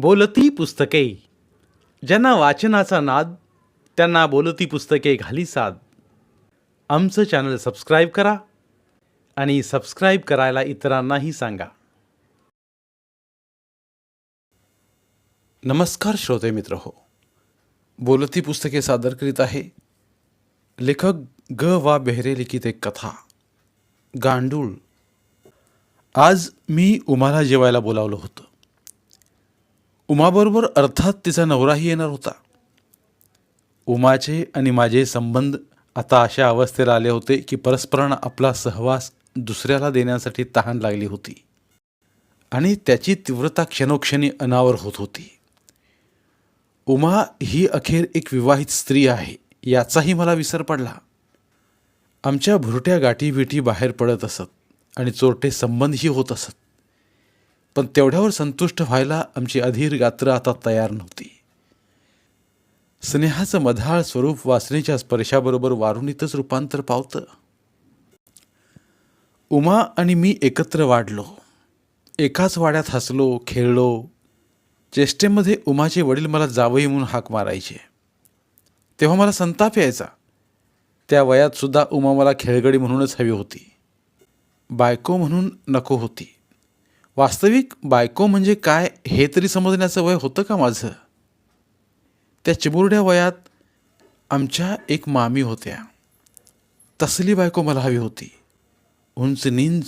बोलती पुस्तके. ज्यांना वाचनाचा नाद त्यांना बोलती पुस्तके घाली साद. आमचं चॅनल सबस्क्राईब करा आणि सबस्क्राईब करायला इतरांनाही सांगा. नमस्कार श्रोते मित्र हो. बोलती पुस्तके सादर करीत आहे लेखक ग. वा. बेहरे लिखित एक कथा गांडूळ. आज मी उमाला जेवायला बोलावलं होतं. उमाबरोबर अर्थात तिचा नवराही येणार होता. उमाचे आणि माझे संबंध आता अशा अवस्थेला आले होते की परस्परांना आपला सहवास दुसऱ्याला देण्यासाठी तहान लागली होती. आणि त्याची तीव्रता क्षणोक्षणी अनावर होत होती. उमा ही अखेर एक विवाहित स्त्री आहे याचाही मला विसर पडला. आमच्या भुरट्या गाठीबिठी बाहेर पडत असत आणि चोरटे संबंधही होत असत. पण तेवढ्यावर संतुष्ट व्हायला आमची अधीर गात्र आता तयार नव्हती. स्नेहाचं मधाळ स्वरूप वासनेच्या स्पर्शाबरोबर वारुणीतच रूपांतर पावतं. उमा आणि मी एकत्र वाढलो. एकाच वाड्यात हसलो खेळलो. चेष्टेमध्ये उमाचे वडील मला जावई म्हणून हाक मारायचे. तेव्हा मला संताप यायचा. त्या वयात सुद्धा उमा मला खेळगडी म्हणूनच हवी होती. बायको म्हणून नको होती. वास्तविक बायको म्हणजे काय हे तरी समजण्याचं वय होतं का माझं? त्या चिमुरड्या वयात आमच्या एक मामी होत्या. तसली बायको मला हवी होती. उंच निंज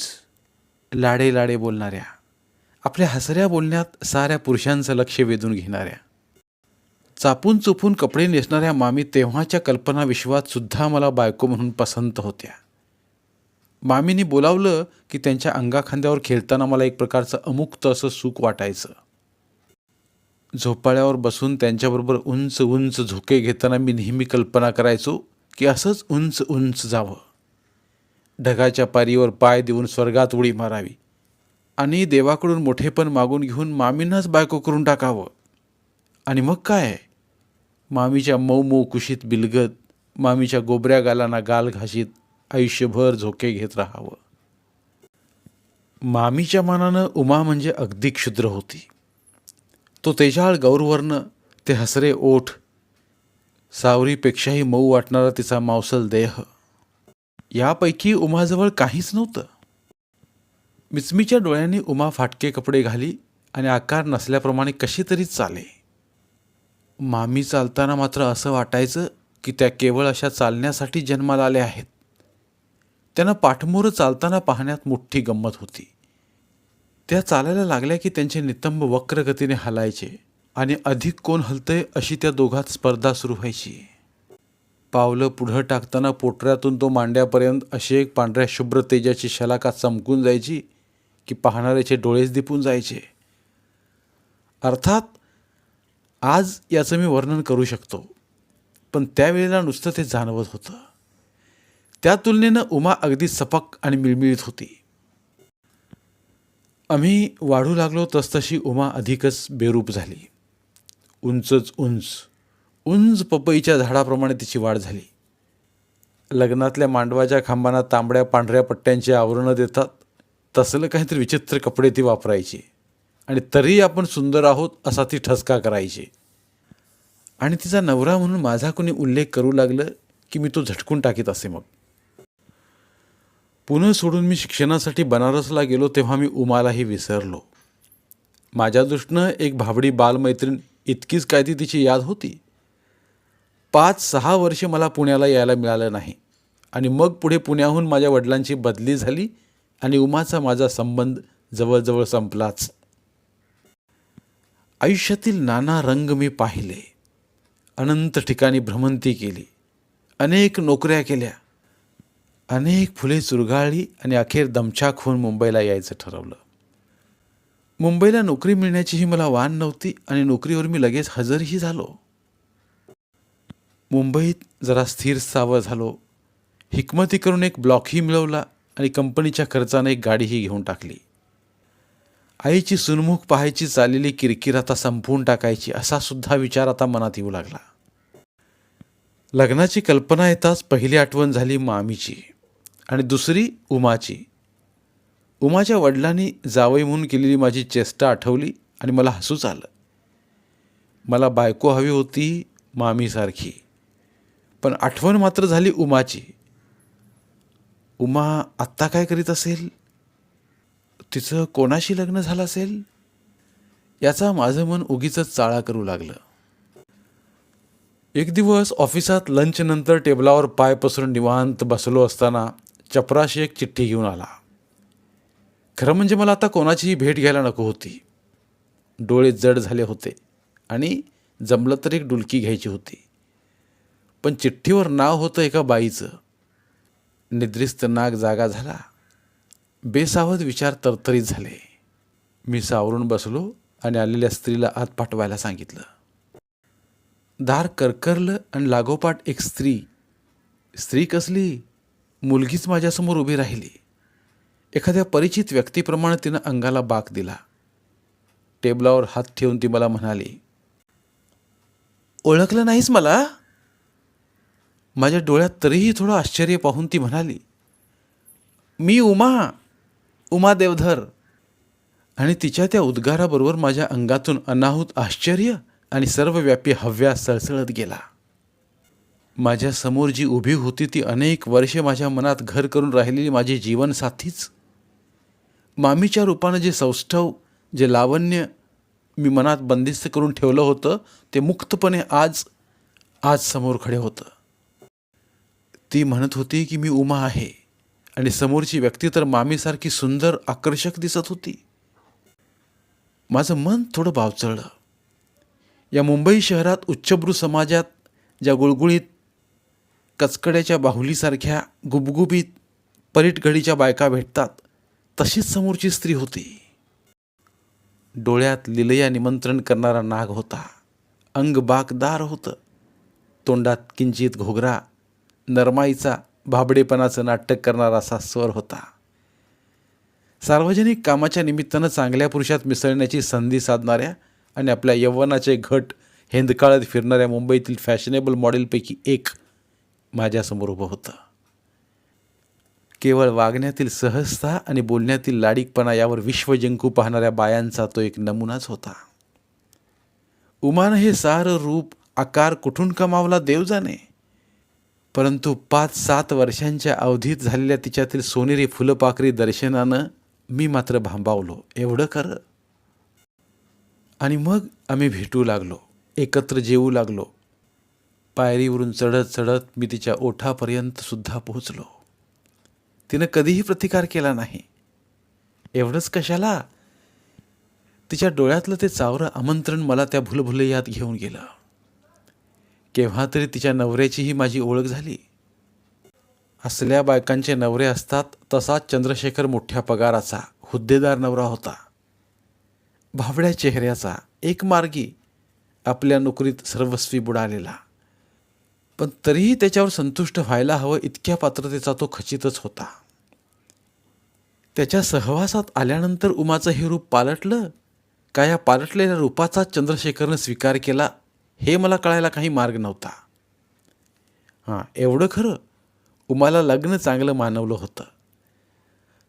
लाडे लाडे बोलणाऱ्या. आपल्या हसऱ्या बोलण्यात साऱ्या पुरुषांचं लक्ष वेधून घेणाऱ्या. चापून चुपून कपडे नेसणाऱ्या मामी तेव्हाच्या कल्पना विश्वात सुद्धा मला बायको म्हणून पसंत होत्या. मामीनी बोलावलं की त्यांच्या अंगाखांद्यावर खेळताना मला एक प्रकारचं अमुक्त असं सुख वाटायचं. झोपाळ्यावर बसून त्यांच्याबरोबर उंच उंच झोके घेताना मी नेहमी कल्पना करायचो की असंच उंच उंच जावं. ढगाच्या पारीवर पाय देऊन स्वर्गात उडी मारावी. आणि देवाकडून मोठेपण मागून घेऊन मामींनाच बायको करून टाकावं. आणि मग काय? मामीच्या मऊ मऊ कुशीत बिलगत मामीच्या गोबऱ्या गालांना गाल घाशीत आयुष्यभर झोके घेत राहावं. मामीच्या मनानं उमा म्हणजे अगदी क्षुद्र होती. तो तेजाळ गौरवर्ण ते हसरे ओठ सावरीपेक्षाही मऊ वाटणारा तिचा मांसल देह. यापैकी उमाजवळ काहीच नव्हतं. मिचमीच्या डोळ्यांनी उमा फाटके कपडे घाली आणि आकार नसल्याप्रमाणे कशी तरी चाले. मामी चालताना मात्र असं वाटायचं की त्या केवळ अशा चालण्यासाठी जन्माला आल्या आहेत. त्यांना पाठमोरं चालताना पाहण्यात मोठी गंमत होती. त्या चालायला लागल्या की त्यांचे नितंब वक्रगतीने हलायचे आणि अधिक कोण हलतंय अशी त्या दोघात स्पर्धा सुरू व्हायची. पावलं पुढं टाकताना पोटऱ्यातून तो मांड्यापर्यंत अशी एक पांढऱ्या शुभ्र तेजाची शलाका चमकून जायची की पाहणाऱ्याचे डोळेच दिपून जायचे. अर्थात आज याचं मी वर्णन करू शकतो पण त्यावेळेला नुसतं ते जाणवत होतं. त्या तुलनेनं उमा अगदी सपक आणि मिळमिळीत होती. आम्ही वाढू लागलो तसतशी उमा अधिकच बेरूप झाली. उंचच उंच उंच पपईच्या झाडाप्रमाणे तिची वाढ झाली. लग्नातल्या मांडवाच्या खांबांना तांबड्या पांढऱ्या पट्ट्यांची आवरणं देतात तसलं काहीतरी विचित्र कपडे ती वापरायची आणि तरी आपण सुंदर आहोत असा ती ठसका करायची. आणि तिचा नवरा म्हणून माझा कोणी उल्लेख करू लागलं की मी तो झटकून टाकीत असे मग. पुणे सोडून मी शिक्षणासाठी बनारसला गेलो तेव्हा मी उमालाही विसरलो. माझ्या दृष्टीनं एक भाबडी बालमैत्रीण इतकीच काय ती तिची याद होती? पाच सहा वर्षे मला पुण्याला यायला मिळालं नाही. आणि मग पुढे पुण्याहून माझ्या वडिलांची बदली झाली आणि उमाचा माझा संबंध जवळजवळ संपलाच. आयुष्यातील नाना रंग मी पाहिले. अनंत ठिकाणी भ्रमंती केली. अनेक नोकऱ्या केल्या. अनेक फुले चुरगाळली आणि अखेर दमछाक होऊन मुंबईला यायचं ठरवलं. मुंबईला नोकरी मिळण्याचीही मला वान नव्हती आणि नोकरीवर मी लगेच हजरही झालो. मुंबईत जरा स्थिर सावं झालो. हिकमती करून एक ब्लॉकही मिळवला आणि कंपनीच्या खर्चाने एक गाडीही घेऊन टाकली. आईची सुनमुख पाहायची चाललेली किरकिर आता संपवून टाकायची असा सुद्धा विचार आता मनात येऊ लागला. लग्नाची कल्पना येताच पहिली आठवण झाली मामीची. आणि दुसरी उमाची. उमाच्या वडिलांनी जावई म्हणून केलेली माझी चेष्टा आठवली आणि मला हसूच आलं. मला बायको हवी होती मामीसारखी पण आठवण मात्र झाली उमाची. उमा आत्ता काय करीत असेल? तिचं कोणाशी लग्न झालं असेल? याचा माझं मन उगीच चाळा करू लागलं. एक दिवस ऑफिसात लंचनंतर टेबलावर पाय पसरून निवांत बसलो असताना चपराशी एक चिठ्ठी घेऊन आला. खरं म्हणजे मला आता कोणाचीही भेट घ्यायला नको होती. डोळे जड झाले होते आणि जमलं तर एक डुलकी घ्यायची होती. पण चिठ्ठीवर नाव होतं एका बाईचं. निद्रिस्त नाग जागा झाला. बेसावध विचार तरतरीत झाले. मी सावरून बसलो आणि आलेल्या स्त्रीला आत पाठवायला सांगितलं. दार करकरलं आणि लागोपाठ एक स्त्री. स्त्री कसली? मुलगीच माझ्यासमोर उभी राहिली. एखाद्या परिचित व्यक्तीप्रमाणे तिनं अंगाला बाक दिला. टेबलावर हात ठेवून ती मला म्हणाली ओळखलं नाहीस मला? माझ्या डोळ्यात तरीही थोडं आश्चर्य पाहून ती म्हणाली मी उमा उमा देवधर. आणि तिच्या त्या उद्गाराबरोबर माझ्या अंगातून अनाहूत आश्चर्य आणि सर्वव्यापी हव्या सळसळत गेला. माझ्यासमोर जी उभी होती ती अनेक वर्षे माझ्या मनात घर करून राहिलेली माझी जीवनसाथीच. मामीच्या रूपानं जे सौष्ठव जे लावण्य मी मनात बंदिस्त करून ठेवलं होतं ते मुक्तपणे आज आज समोर खडे होतं. ती म्हणत होती की मी उमा आहे आणि समोरची व्यक्ती तर मामीसारखी सुंदर आकर्षक दिसत होती. माझं मन थोडं बावचळलं. या मुंबई शहरात उच्चभ्रू समाजात ज्या गुळगुळीत कचकड्याच्या बाहुलीसारख्या गुबगुबीत परीटघडीच्या बायका भेटतात तशीच समोरची स्त्री होती. डोळ्यात लिलया निमंत्रण करणारा नाग होता. अंग बाकदार होतं. तोंडात किंचित घोगरा नरमाईचा भाबडेपणाचं नाटक करणारा असा स्वर होता. सार्वजनिक कामाच्या निमित्तानं चांगल्या पुरुषात मिसळण्याची संधी साधणाऱ्या आणि आपल्या यवनाचे घट हेंदकाळत फिरणाऱ्या मुंबईतील फॅशनेबल मॉडेलपैकी एक माझ्यासमोर उभं होतं. केवळ वागण्यातील सहजता आणि बोलण्यातील लाडीकपणा यावर विश्वजंकू पाहणाऱ्या बायांचा तो एक नमुनाच होता. उमानं हे सारं रूप आकार कुठून कमावला देव जाणे परंतु पाच सात वर्षांच्या अवधीत झालेल्या तिच्यातील सोनेरी फुलपाखरी दर्शनानं मी मात्र भांबावलो. एवढं खरं? आणि मग आम्ही भेटू लागलो एकत्र जेवू लागलो. पायरीवरून चढत चढत मी तिच्या ओठापर्यंत सुद्धा पोहोचलो. तिनं कधीही प्रतिकार केला नाही. एवढंच कशाला? तिच्या डोळ्यातलं ते चावरं आमंत्रण मला त्या भुलभुलैयात घेऊन गेलं. केव्हा तरी तिच्या नवऱ्याचीही माझी ओळख झाली. असल्या बायकांचे नवरे असतात तसाच चंद्रशेखर मोठ्या पगाराचा हुद्देदार नवरा होता. भावड्या चेहऱ्याचा एक मार्गी आपल्या नोकरीत सर्वस्वी बुडालेला. पण तरीही त्याच्यावर संतुष्ट व्हायला हवं इतक्या पात्रतेचा तो खचितच होता. त्याच्या सहवासात आल्यानंतर उमाचं हे रूप पालटलं? का या पालटलेल्या रूपाचा चंद्रशेखरनं स्वीकार केला? हे मला कळायला काही मार्ग नव्हता. हां एवढं खरं? उमाला लग्न चांगलं मानवलं होतं.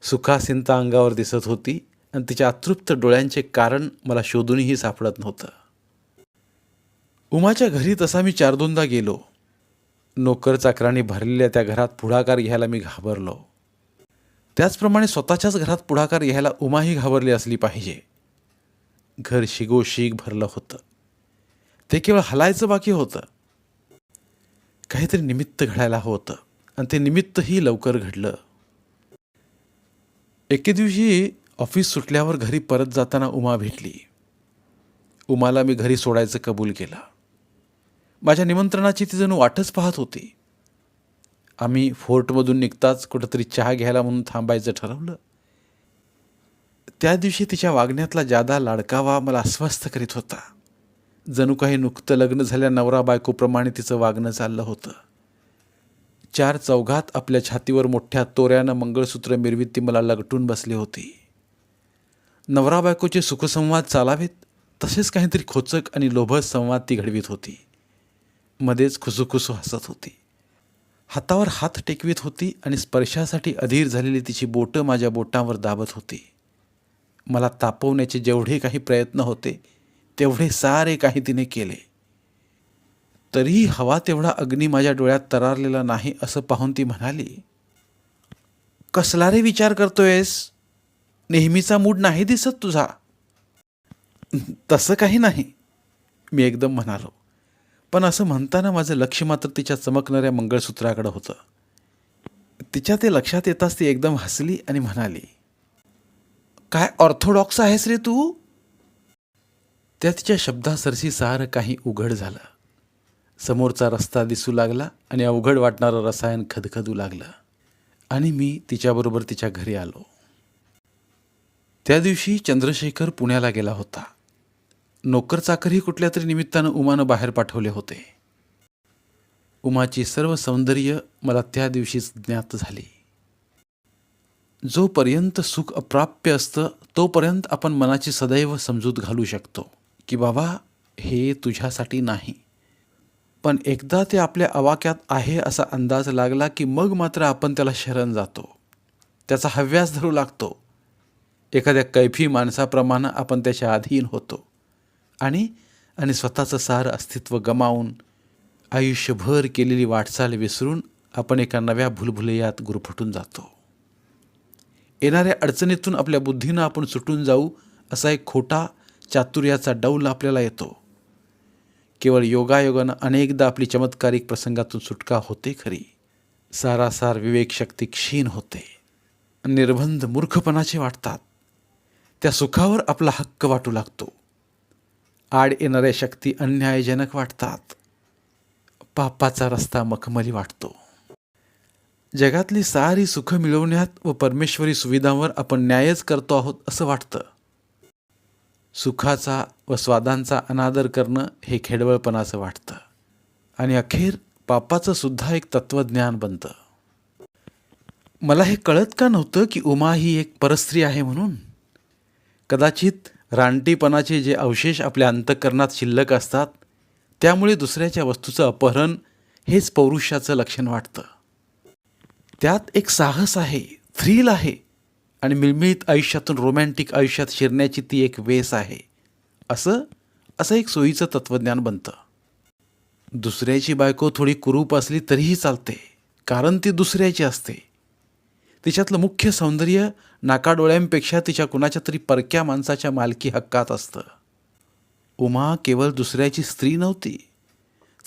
सुखासिंता अंगावर दिसत होती आणि तिच्या अतृप्त डोळ्यांचे कारण मला शोधूनही सापडत नव्हतं. उमाच्या घरी तसा मी चार दोनदा गेलो. नोकर चाकरांनी भरलेल्या त्या घरात पुढाकार घ्यायला मी घाबरलो. त्याचप्रमाणे स्वतःच्याच घरात पुढाकार घ्यायला उमाही घाबरली असली पाहिजे. घर शिगोशीग भरलं होतं. ते केवळ हलायचं बाकी होतं. काहीतरी निमित्त घडायला होतं आणि ते निमित्तही लवकर घडलं. एके दिवशी ऑफिस सुटल्यावर घरी परत जाताना उमा भेटली. उमाला मी घरी सोडायचं कबूल केलं. माझ्या निमंत्रणाची ती जणू वाटच पाहत होती. आम्ही फोर्टमधून निघताच कुठंतरी चहा घ्यायला म्हणून थांबायचं ठरवलं. त्या दिवशी तिच्या वागण्यातला जादा लाडकावा मला अस्वस्थ करीत होता. जणू काही नुकतं लग्न झाल्या नवरा बायकोप्रमाणे तिचं वागणं चाललं होतं. चार चौघात आपल्या छातीवर मोठ्या तोऱ्यानं मंगळसूत्र मिरवीत ती मला लगटून बसली होती. नवरा बायकोचे सुखसंवाद चालावेत तसेच काहीतरी खोचक आणि लोभस संवाद ती घडवीत होती. मध्येच खुसूखुसू हसत होती. हातावर हात टेकवीत होती आणि स्पर्शासाठी अधीर झालेली तिची बोटं माझ्या बोटांवर दाबत होती. मला तापवण्याचे जेवढे काही प्रयत्न होते तेवढे सारे काही तिने केले. तरीही हवा तेवढा अग्नी माझ्या डोळ्यात तरारलेला नाही असं पाहून ती म्हणाली कसला रे विचार करतोयस? नेहमीचा मूड नाही दिसत तुझा. तसं काही नाही मी एकदम म्हणालो. पण असं म्हणताना माझं लक्ष मात्र तिच्या चमकणाऱ्या मंगळसूत्राकडं होतं. तिच्या ते लक्षात येताच ती एकदम हसली आणि म्हणाली काय ऑर्थोडॉक्स आहेस रे तू? त्या तिच्या शब्दासरशी सारं काही उघड झालं. समोरचा रस्ता दिसू लागला आणि अवघड वाटणारं रसायन खदखदू लागलं आणि मी तिच्याबरोबर तिच्या घरी आलो. त्या दिवशी चंद्रशेखर पुण्याला गेला होता. नोकर चाकरही कुठल्या तरी निमित्तानं उमानं बाहेर पाठवले होते. उमाची सर्व सौंदर्य मला त्या दिवशीच ज्ञात झाली. जोपर्यंत सुख अप्राप्य असतं तोपर्यंत आपण मनाची सदैव समजूत घालू शकतो की बाबा हे तुझ्यासाठी नाही. पण एकदा ते आपल्या आवाक्यात आहे असा अंदाज लागला की मग मात्र आपण त्याला शरण जातो. त्याचा हव्यास धरू लागतो. एखाद्या कैफी माणसाप्रमाणे आपण त्याच्या अधीन होतो. आणि आणि स्वतःचं सारं अस्तित्व गमावून आयुष्यभर केलेली वाटचाल विसरून आपण एका नव्या भुलभुलयात गुरफटून जातो. येणाऱ्या अडचणीतून आपल्या बुद्धीनं आपण सुटून जाऊ असा एक खोटा चातुर्याचा डौल आपल्याला येतो. केवळ योगायोगानं अनेकदा आपली चमत्कारिक प्रसंगातून सुटका होते खरी. सारासार विवेकशक्ती क्षीण होते. निर्बंध मूर्खपणाचे वाटतात. त्या सुखावर आपला हक्क वाटू लागतो. आड येणाऱ्या शक्ती अन्यायजनक वाटतात. पापाचा रस्ता मखमली वाटतो. जगातली सारी सुख मिळवण्यात व परमेश्वरी सुविधांवर आपण न्यायच करतो आहोत असं वाटतं. सुखाचा व स्वादांचा अनादर करणं हे खेडवळपणाचं वाटतं. आणि अखेर पापाचं सुद्धा एक तत्वज्ञान बनतं. मला हे कळत का नव्हतं की उमा ही एक परस्त्री आहे म्हणून? कदाचित रानटीपणाचे जे अवशेष आपल्या अंतःकरणात शिल्लक असतात त्यामुळे दुसऱ्याच्या वस्तूचं अपहरण हेच पौरुषाचं लक्षण वाटतं. त्यात एक साहस आहे थ्रिल आहे आणि मिळमिळीत आयुष्यातून रोमॅन्टिक आयुष्यात शिरण्याची ती एक वेस आहे. असं असं एक सोयीचं तत्त्वज्ञान बनतं. दुसऱ्याची बायको थोडी कुरूप असली तरीही चालते कारण ती दुसऱ्याची असते. तिच्यातलं मुख्य सौंदर्य नाकाडोळ्यांपेक्षा तिच्या कुणाच्या तरी परक्या माणसाच्या मालकी हक्कात असतं. उमा केवळ दुसऱ्याची स्त्री नव्हती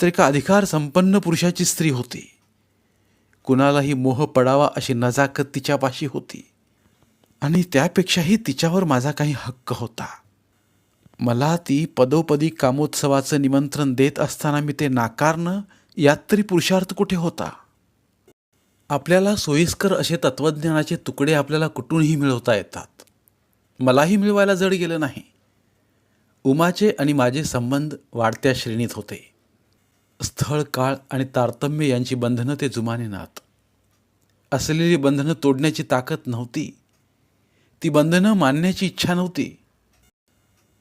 तर एका अधिकार संपन्न पुरुषाची स्त्री होती. कुणालाही मोह पडावा अशी नजाकत तिच्यापाशी होती आणि त्यापेक्षाही तिच्यावर माझा काही हक्क होता. मला ती पदोपदी कामोत्सवाचं निमंत्रण देत असताना मी ते नाकारणं यात तरी पुरुषार्थ कुठे होता? आपल्याला सोयीस्कर असे तत्त्वज्ञानाचे तुकडे आपल्याला कुठूनही मिळवता येतात. मलाही मिळवायला जड गेलं नाही. उमाचे आणि माझे संबंध वाढत्या श्रेणीत होते. स्थळ काळ आणि तारतम्य यांची बंधनं ते जुमाने नात. असलेली बंधनं तोडण्याची ताकद नव्हती. ती बंधनं मानण्याची इच्छा नव्हती.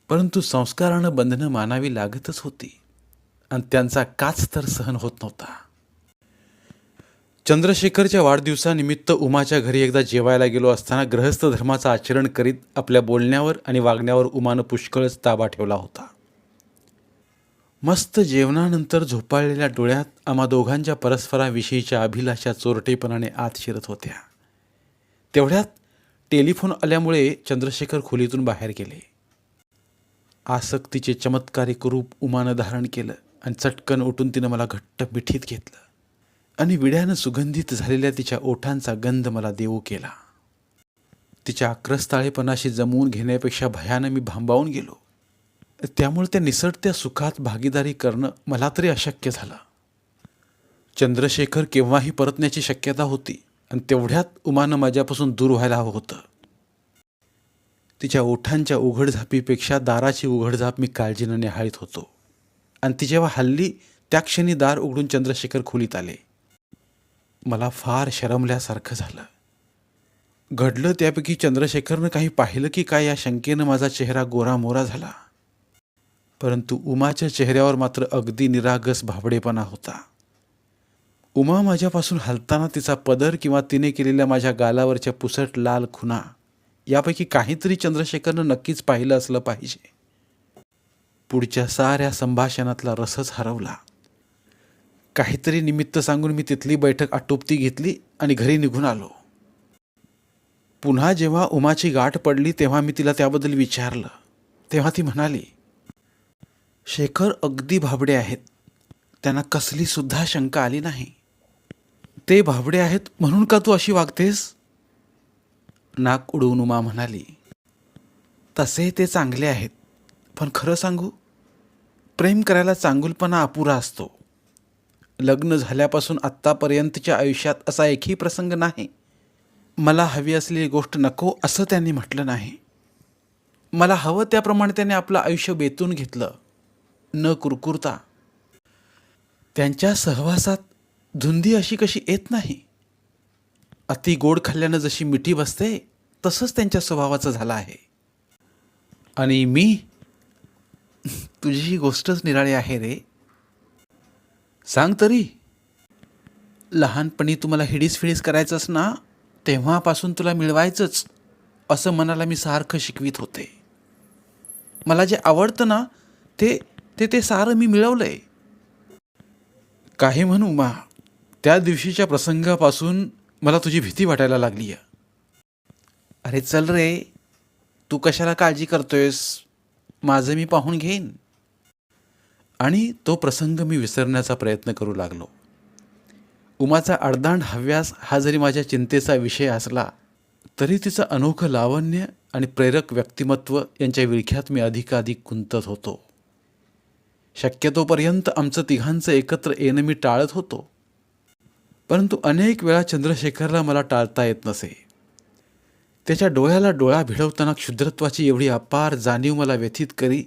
परंतु संस्कारानं बंधनं मानावी लागतच होती. आणि त्यांचा काच तर सहन होत नव्हता. चंद्रशेखरच्या वाढदिवसानिमित्त उमाच्या घरी एकदा जेवायला गेलो असताना ग्रहस्थ धर्माचं आचरण करीत आपल्या बोलण्यावर आणि वागण्यावर उमानं पुष्कळच ताबा ठेवला होता. मस्त जेवणानंतर झोपाळलेल्या डोळ्यात आम्हा दोघांच्या परस्पराविषयीच्या अभिलाषा चोरटेपणाने आत शिरत होत्या. तेवढ्यात टेलिफोन आल्यामुळे चंद्रशेखर खोलीतून बाहेर गेले. आसक्तीचे चमत्कारिक रूप उमानं धारण केलं आणि चटकन उठून तिनं मला घट्ट मिठीत घेतलं. आणि विड्यानं सुगंधित झालेल्या तिच्या ओठांचा गंध मला देऊ केला. तिच्या आक्रस्ताळेपणाशी जमवून घेण्यापेक्षा भयानं मी भांबावून गेलो. त्यामुळे त्या निसटत्या सुखात भागीदारी करणं मला तरी अशक्य झालं. चंद्रशेखर केव्हाही परतण्याची शक्यता होती आणि तेवढ्यात उमानं माझ्यापासून दूर व्हायला हवं होतं. तिच्या ओठांच्या उघडझापीपेक्षा दाराची उघडझाप मी काळजीनं निहाळीत होतो. आणि ती जेव्हा हल्ली त्या क्षणी दार उघडून चंद्रशेखर खोलीत आले. मला फार शरमल्यासारखं झालं. घडलं त्यापैकी चंद्रशेखरनं काही पाहिलं की काय या शंकेनं माझा चेहरा गोरामोरा झाला. परंतु उमाच्या चेहऱ्यावर मात्र अगदी निरागस भाबडेपणा होता. उमा माझ्यापासून हलताना तिचा पदर किंवा तिने केलेल्या माझ्या गालावरच्या पुसट लाल खुना यापैकी काहीतरी चंद्रशेखरनं नक्कीच पाहिलं असलं पाहिजे. पुढच्या साऱ्या संभाषणातला रसच हरवला. काहीतरी निमित्त सांगून मी तिथली बैठक आटोपती घेतली आणि घरी निघून आलो. पुन्हा जेव्हा उमाची गाठ पडली तेव्हा मी तिला त्याबद्दल विचारलं. तेव्हा ती म्हणाली शेखर अगदी भाबडे आहेत. त्यांना कसलीसुद्धा शंका आली नाही. ते भाबडे आहेत म्हणून का तू अशी वागतेस? नाक उडवून उमा म्हणाली तसे ते चांगले आहेत. पण खरं सांगू प्रेम करायला चांगुलपणा अपुरा असतो. लग्न झाल्यापासून आत्तापर्यंतच्या आयुष्यात असा एकही प्रसंग नाही. मला हवी असलेली गोष्ट नको असं त्यांनी म्हटलं नाही. मला हवं त्याप्रमाणे त्याने आपलं आयुष्य बेतून घेतलं. न कुरकुरता. त्यांच्या सहवासात धुंदी अशी कशी येत नाही. अति गोड खाल्ल्यानं जशी मिठी बसते तसंच त्यांच्या स्वभावाचं झालं आहे. आणि मी? तुझी ही गोष्टच निराळी आहे रे. सांग तरी. लहानपणी तुम्हाला हिडीस फिडीस करायचंच ना तेव्हापासून तुला मिळवायचंच असं मनाला मी सारखं शिकवित होते. मला जे आवडतं ना ते ते ते सारं मी मिळवलंय. काही म्हणू मा त्या दिवशीच्या प्रसंगापासून मला तुझी भीती वाटायला लागली आहे अरे चल रे तू कशाला काळजी करतोयस? माझं मी पाहून घेईन. आणि तो प्रसंग मी विसरण्याचा प्रयत्न करू लागलो. उमाचा अडदांड हव्यास हा जरी माझ्या चिंतेचा विषय असला तरी तिचं अनोखं लावण्य आणि प्रेरक व्यक्तिमत्व यांच्या विळख्यात मी अधिकाधिक गुंतत होतो. शक्यतोपर्यंत आमचं तिघांचं एकत्र येणं मी टाळत होतो. परंतु अनेक वेळा चंद्रशेखरला मला टाळता येत नसे. त्याच्या डोळ्याला डोळा भिडवताना क्षुद्रत्वाची एवढी अपार जाणीव मला व्यथित करी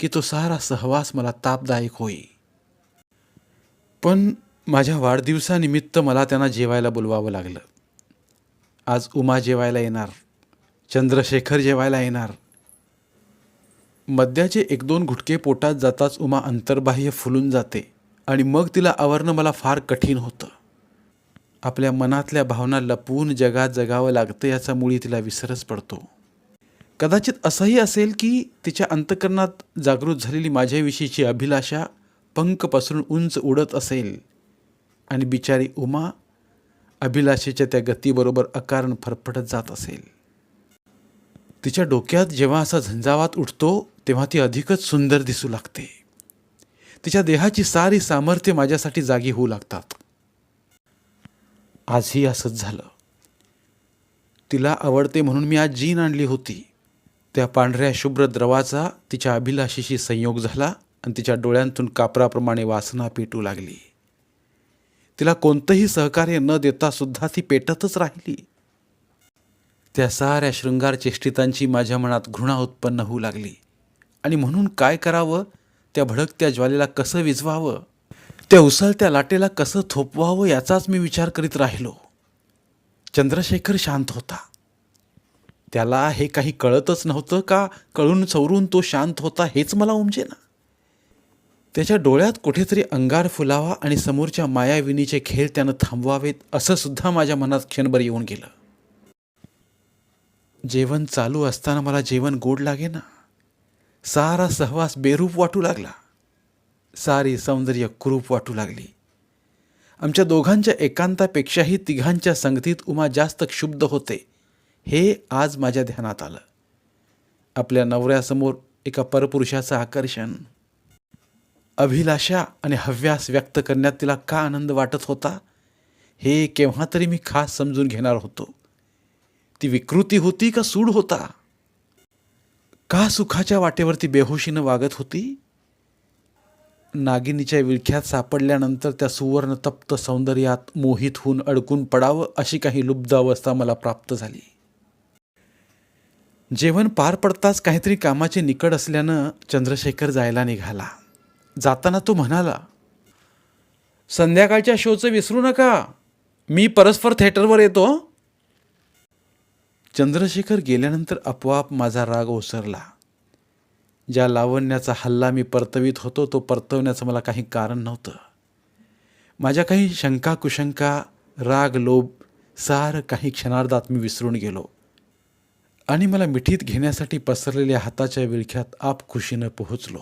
की तो सारा सहवास मला तापदायक होई. पण माझ्या वाढदिवसानिमित्त मला त्यांना जेवायला बोलवावं लागलं. आज उमा जेवायला येणार चंद्रशेखर जेवायला येणार. मद्याचे एक दोन घुटके पोटात जाताच उमा अंतर्बाह्य फुलून जाते आणि मग तिला आवरणं मला फार कठीण होतं. आपल्या मनातल्या भावना लपवून जगात जगावं लागतं याचा मुळी तिला विसरच पडतो. कदाचित असंही असेल की तिच्या अंतकरणात जागृत झालेली माझ्याविषयीची अभिलाषा पंख पसरून उंच उडत असेल. आणि बिचारी उमा अभिलाषेच्या त्या गतीबरोबर अकारण फरफटत जात असेल. तिच्या डोक्यात जेव्हा असा झंझावात उठतो तेव्हा ती अधिकच सुंदर दिसू लागते. तिच्या देहाची सारी सामर्थ्य माझ्यासाठी जागी होऊ लागतात. आजही असंच झालं. तिला आवडते म्हणून मी आज जीन आणली होती. त्या पांढऱ्या शुभ्र द्रवाचा तिच्या अभिलाषेशी संयोग झाला आणि तिच्या डोळ्यांतून कापराप्रमाणे वासना पेटू लागली. तिला कोणतंही सहकार्य न देता सुद्धा ती पेटतच राहिली. त्या साऱ्या शृंगार चेष्टितांची माझ्या मनात घृणा उत्पन्न होऊ लागली. आणि म्हणून काय करावं? त्या भडकत्या ज्वालेला कसं विझवावं त्या उसळत्या लाटेला कसं थोपवावं याचाच मी विचार करीत राहिलो. चंद्रशेखर शांत होता. त्याला हे काही कळतच नव्हतं का? कळून चवरून तो शांत होता हेच मला उमजे ना. त्याच्या डोळ्यात कुठेतरी अंगार फुलावा आणि समोरच्या मायाविनीचे खेळ त्यानं थांबवावेत असं सुद्धा माझ्या मनात क्षणभर येऊन गेलं. जेवण चालू असताना मला जेवण गोड लागे ना. सारा सहवास बेरूप वाटू लागला. सारी सौंदर्य कुरूप वाटू लागली. आमच्या दोघांच्या एकांतापेक्षाही तिघांच्या संगतीत उमा जास्त क्षुब्ध होते. हे आज माझ्या ध्यानात आलं. आपल्या नवऱ्यासमोर एका परपुरुषाचं आकर्षण. अभिलाषा आणि हव्यास व्यक्त करण्यात तिला का आनंद वाटत होता हे केव्हा तरी मी खास समजून घेणार होतो. ती विकृती होती का सूड होता? का सुखाच्या वाटेवरती बेहोशीनं वागत होती? नागिनीच्या विळख्यात सापडल्यानंतर त्या सुवर्ण तप्त सौंदर्यात मोहित होऊन अडकून पडावं अशी काही लुब्ध अवस्था मला प्राप्त झाली. जेवण पार पडताच काहीतरी कामाची निकड असल्यानं चंद्रशेखर जायला निघाला. जाताना तो म्हणाला संध्याकाळच्या शोचं विसरू नका. मी परस्पर थिएटरवर येतो. चंद्रशेखर गेल्यानंतर आपोआप माझा राग ओसरला. ज्या लावण्याचा हल्ला मी परतवीत होतो तो परतवण्याचं मला काही कारण नव्हतं. माझ्या काही शंका कुशंका राग लोभ सार काही क्षणार्धात मी विसरून गेलो. आणि मला मिठीत घेण्यासाठी पसरलेल्या हाताच्या विळख्यात आप खुशीनं पोहोचलो.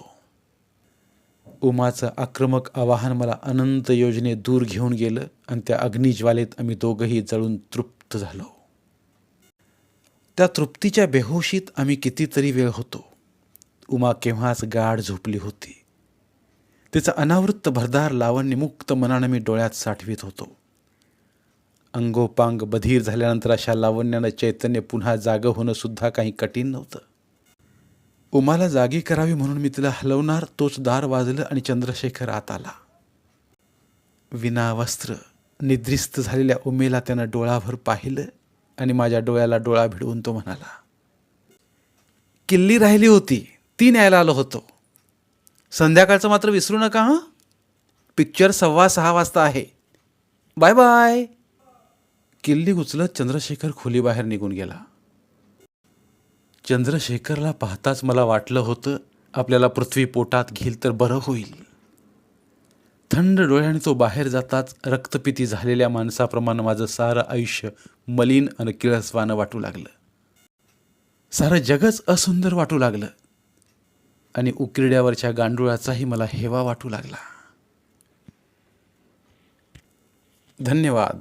उमाचं आक्रमक आवाहन मला अनंत योजने दूर घेऊन गेलं आणि त्या अग्निज्वालेत आम्ही दोघंही जळून तृप्त झालो. त्या तृप्तीच्या बेहोशीत आम्ही कितीतरी वेळ होतो. उमा केव्हाच गाढ झोपली होती. तिचं अनावृत्त भरदार लावण्यमुक्त मनानं मी डोळ्यात साठवीत होतो. अंगोपांग बधीर झाल्यानंतर अशा लावण्यानं चैतन्य पुन्हा जागं होणं सुद्धा काही कठीण नव्हतं. उमाला जागी करावी म्हणून मी तिला हलवणार तोच दार वाजलं आणि चंद्रशेखर आत आला. विना वस्त्र निद्रिस्त झालेल्या उमेला त्यानं डोळाभर पाहिलं आणि माझ्या डोळ्याला डोळा भिडवून तो म्हणाला किल्ली राहिली होती ती न्यायला आलो होतो. संध्याकाळचं मात्र विसरू नका हां? पिक्चर सव्वा सहा वाजता आहे. Bye bye. किल्ली उचलत चंद्रशेखर खोलीबाहेर निघून गेला. चंद्रशेखरला पाहताच मला वाटलं होतं आपल्याला पृथ्वी पोटात घेईल तर बरं होईल. थंड डोळ्याने तो बाहेर जाताच रक्तपिती झालेल्या माणसाप्रमाणे माझं सारं आयुष्य मलिन आणि किळसवानं वाटू लागलं. सारं जगच असुंदर वाटू लागलं. आणि उकिरड्यावरच्या गांडुळाचाही मला हेवा वाटू लागला. धन्यवाद.